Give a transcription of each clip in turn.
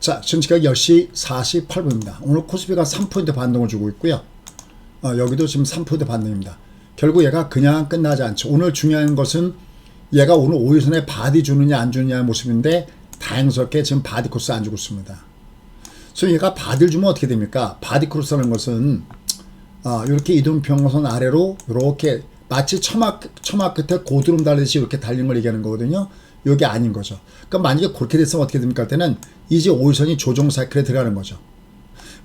자, 지금 시각 10시 48분입니다. 오늘 코스피가 3포인트 반동을 주고 있고요. 어, 여기도 지금 3포인트 반등입니다. 결국 얘가 그냥 끝나지 않죠. 오늘 중요한 것은 얘가 오늘 5일선에 바디 주느냐 안 주느냐의 모습인데 다행스럽게 지금 바디 코스 안 주고 있습니다. 그래서 얘가 바디를 주면 어떻게 됩니까? 바디 코스라는 것은 어, 이렇게 이동평선 아래로 이렇게 마치 처마, 처마 끝에 고드름 달리듯이 이렇게 달린 걸 얘기하는 거거든요. 이게 아닌 거죠. 그러니까 만약에 그렇게 됐으면 어떻게 됩니까? 할 때는 이제 5일선이 조정 사이클에 들어가는 거죠.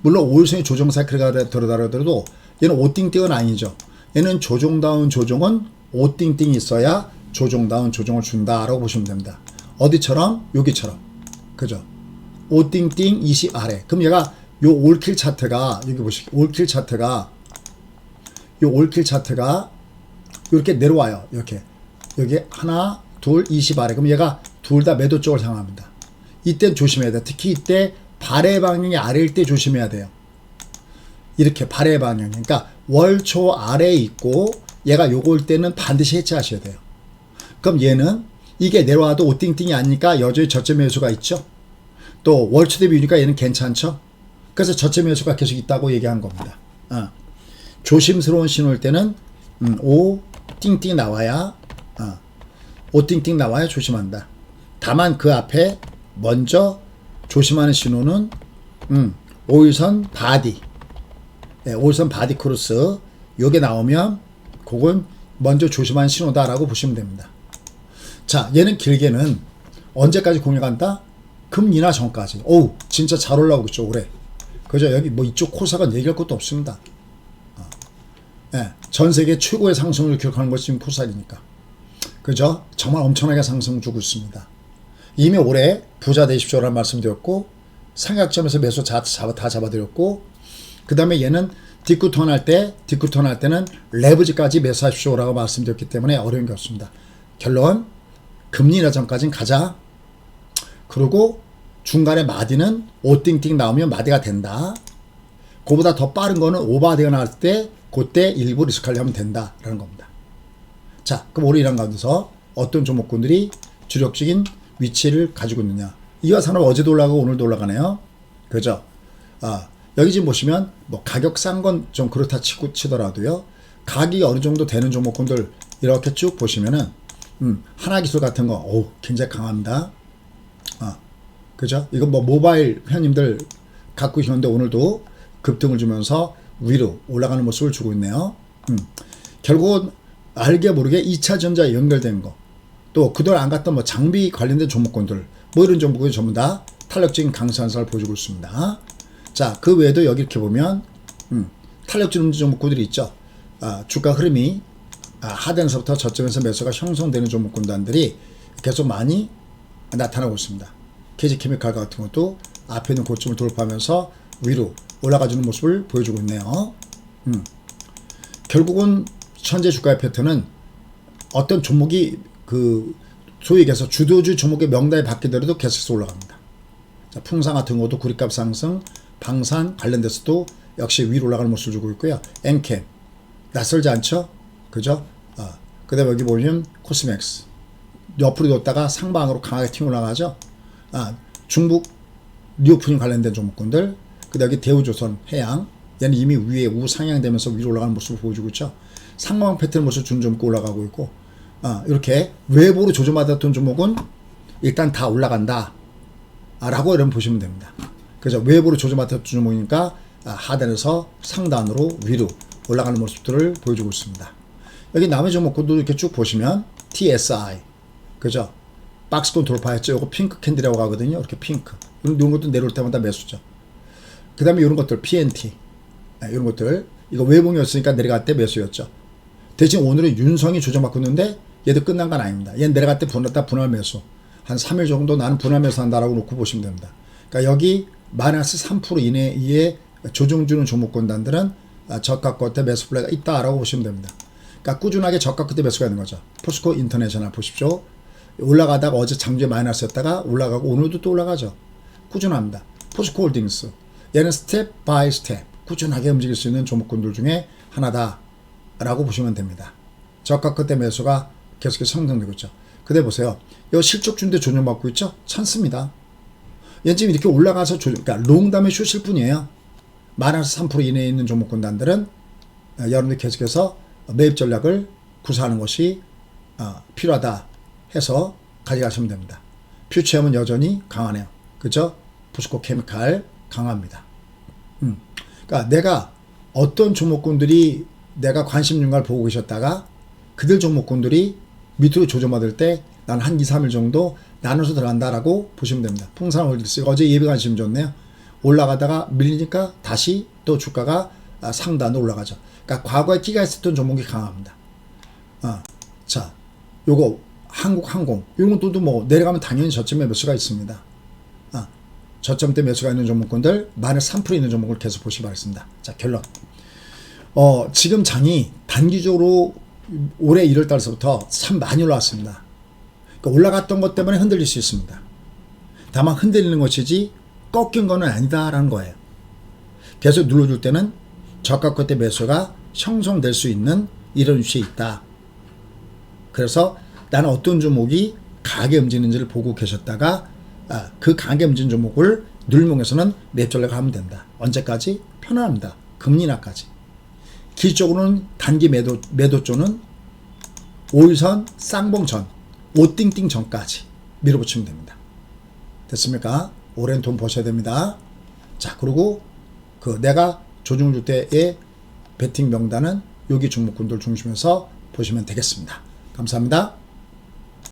물론 5일선이 조정 사이클에 들어가더라도 얘는 오띵띵은 아니죠. 얘는 조정다운 조정은 오띵띵이 있어야 조정다운 조정을 준다라고 보시면 됩니다. 어디처럼? 여기처럼. 그죠? 오띵띵 20 아래. 그럼 얘가 요 올킬 차트가 여기 보시기 올킬 차트가 요 올킬 차트가 이렇게 내려와요. 이렇게 여기 하나 둘 20 아래. 그럼 얘가 둘 다 매도 쪽을 향합니다. 이땐 조심해야 돼. 특히 이때 발의 방향이 아래일 때 조심해야 돼요. 이렇게 발의 방향. 그러니까 월초 아래에 있고 얘가 요걸 때는 반드시 해체하셔야 돼요. 그럼 얘는 이게 내려와도 오띵띵이 아니니까 여전히 저점 매수가 있죠. 또 월초 대비 유니까 얘는 괜찮죠. 그래서 저점 매수가 계속 있다고 얘기한 겁니다. 어. 조심스러운 신호일 때는 음, 오 띵띵 나와야 어. 오 띵띵 나와야 조심한다. 다만 그 앞에 먼저 조심하는 신호는 음, 오일선 바디 네, 오일선 바디 크로스 요게 나오면 그건 먼저 조심하는 신호다라고 보시면 됩니다. 자, 얘는 길게는 언제까지 공략한다? 금리나 전까지. 어우, 진짜 잘 올라오고 있죠, 올해. 그죠? 여기 뭐 이쪽 코사가 얘기할 것도 없습니다. 어. 예, 전 세계 최고의 상승을 기록하는 것이 지금 코사이니까. 그죠? 정말 엄청나게 상승 주고 있습니다. 이미 올해 부자 되십시오라는 말씀 드렸고, 상약점에서 매수 다, 잡아, 다 잡아드렸고, 그 다음에 얘는 디쿠턴 할 때, 디쿠턴 할 때는 레버지까지 매수하십시오라고 말씀드렸기 때문에 어려운 게 없습니다. 결론, 금리 나전까지는 가자. 그리고 중간에 마디는 오띵띵 나오면 마디가 된다. 그보다 더 빠른 거는 오바되어 나올 때 그때 일부 리스크를 하면 된다라는 겁니다. 자, 그럼 이런 가운데서 어떤 종목군들이 주력적인 위치를 가지고 있느냐. 이와 산업 어제도 올라가고 오늘도 올라가네요. 그죠? 아, 여기 지금 보시면 뭐 가격 싼 건 좀 그렇다 치고 치더라도요. 가격이 어느 정도 되는 종목군들 이렇게 쭉 보시면은 음, 하나 기술 같은 거, 오, 굉장히 강합니다. 아, 그죠? 이거 뭐 모바일 회원님들 갖고 계셨는데 오늘도 급등을 주면서 위로 올라가는 모습을 주고 있네요. 음, 결국은 알게 모르게 2차 전자에 연결된 거, 또 그동안 안 갔던 뭐 장비 관련된 종목군들, 뭐 이런 종목이 전부 다 탄력적인 강세한사를 보여주고 있습니다. 자, 그 외에도 여기 이렇게 보면, 음, 탄력적인 종목군들이 있죠. 아, 주가 흐름이 아, 하단에서부터 저점에서 매수가 형성되는 종목군단들이 계속 많이 나타나고 있습니다. KG케미칼 같은 것도 앞에 있는 고점을 돌파하면서 위로 올라가주는 모습을 보여주고 있네요. 음. 결국은 현재 주가의 패턴은 어떤 종목이 그 소위 얘기해서 주도주 종목의 명단에 바뀌더라도 계속해서 올라갑니다. 자, 풍산 같은 것도 구리값 상승, 방산 관련돼서도 역시 위로 올라가는 모습을 주고 있고요. 엔캠 낯설지 않죠? 그죠? 어. 그 다음에 여기 보면 코스맥스. 옆으로 뒀다가 상방으로 강하게 튀어 올라가죠? 아, 중국 리오프닝 관련된 종목군들. 그 다음에 대우조선, 해양. 얘는 이미 위에 우상향되면서 위로 올라가는 모습을 보여주고 있죠. 상방 패턴 모습 준 종목 올라가고 있고. 아, 이렇게 외부로 조정받았던 종목은 일단 다 올라간다. 아, 라고 여러분 보시면 됩니다. 그래서 외부로 조정받았던 종목이니까 아, 하단에서 상단으로 위로 올라가는 모습들을 보여주고 있습니다. 여기 남의 종목군도 이렇게 쭉 보시면 TSI 그죠? 박스권 돌파했죠. 요거 핑크 캔디라고 하거든요. 이렇게 핑크. 이런, 것도 내려올 때마다 매수죠. 그 다음에 이런 것들 PNT 네, 이런 것들 이거 외봉이었으니까 내려갈 때 매수였죠. 대신 오늘은 윤성이 조정받고 있는데 얘도 끝난 건 아닙니다. 얘는 내려갈 때 분할다 분할 매수. 한 3일 정도 나는 분할 매수 한다라고 놓고 보시면 됩니다. 그러니까 여기 마이너스 3% 이내에 조정 주는 종목군단들은 아, 저가 끝에 매수 플레이가 있다라고 보시면 됩니다. 그러니까 꾸준하게 저가 끝에 매수가 있는 거죠. 포스코 인터내셔널 보십시오. 올라가다가 어제 장주에 마이너스였다가 올라가고 오늘도 또 올라가죠. 꾸준합니다. 포스코 홀딩스. 얘는 스텝 바이 스텝 꾸준하게 움직일 수 있는 종목군들 중에 하나다 라고 보시면 됩니다. 저가 끝에 매수가 계속해서 성장되고 있죠. 근데 보세요. 이 실적 준대 조정받고 있죠? 찬스입니다. 얘 지금 이렇게 올라가서 조, 그러니까 롱담에 쉬실 뿐이에요. 마이너스 3% 이내에 있는 종목군단들은 어, 여러분들 계속해서 매입 전략을 구사하는 것이 어, 필요하다 해서 가져가시면 됩니다. 퓨처엠은 여전히 강하네요. 그죠? 부스코 케미칼 강합니다. 음. 그러니까 내가 어떤 종목군들이 내가 관심 있는 걸 보고 계셨다가 그들 종목군들이 밑으로 조정받을 때 난 한 2, 3일 정도 나눠서 들어간다라고 보시면 됩니다. 풍산 홀딩스 어제 예비 관심 좋네요. 올라가다가 밀리니까 다시 또 주가가 아, 상단으로 올라가죠. 그러니까 과거에 끼가 있었던 종목이 강합니다. 아, 자, 요거 한국항공 이런 것들도 뭐 내려가면 당연히 저점에 매수가 있습니다. 아, 저점대 매수가 있는 종목군들 마이너스 3% 있는 종목을 계속 보시기 바랍니다. 자, 결론. 어, 지금 장이 단기적으로 올해 1월 달서부터 참 많이 올라왔습니다. 그러니까 올라갔던 것 때문에 흔들릴 수 있습니다. 다만 흔들리는 것이지 꺾인 거는 아니다라는 거예요. 계속 눌러줄 때는 저가 끝에 매수가 형성될 수 있는 이런 위치에 있다. 그래서 나는 어떤 종목이 가게 움직이는지를 보고 계셨다가 아, 그 가게 움직이는 종목을 눌목에서는 매전략을 하면 된다. 언제까지? 편안합니다. 금리 인하까지. 기적으로는 단기 매도, 매도조는 5일선 쌍봉전, 오띵띵 전까지 밀어붙이면 됩니다. 됐습니까? 오랜 돈 버셔야 됩니다. 자, 그리고 그 내가 조중을 줄 때의 베팅 명단은 여기 종목군들 중심에서 보시면 되겠습니다. 감사합니다.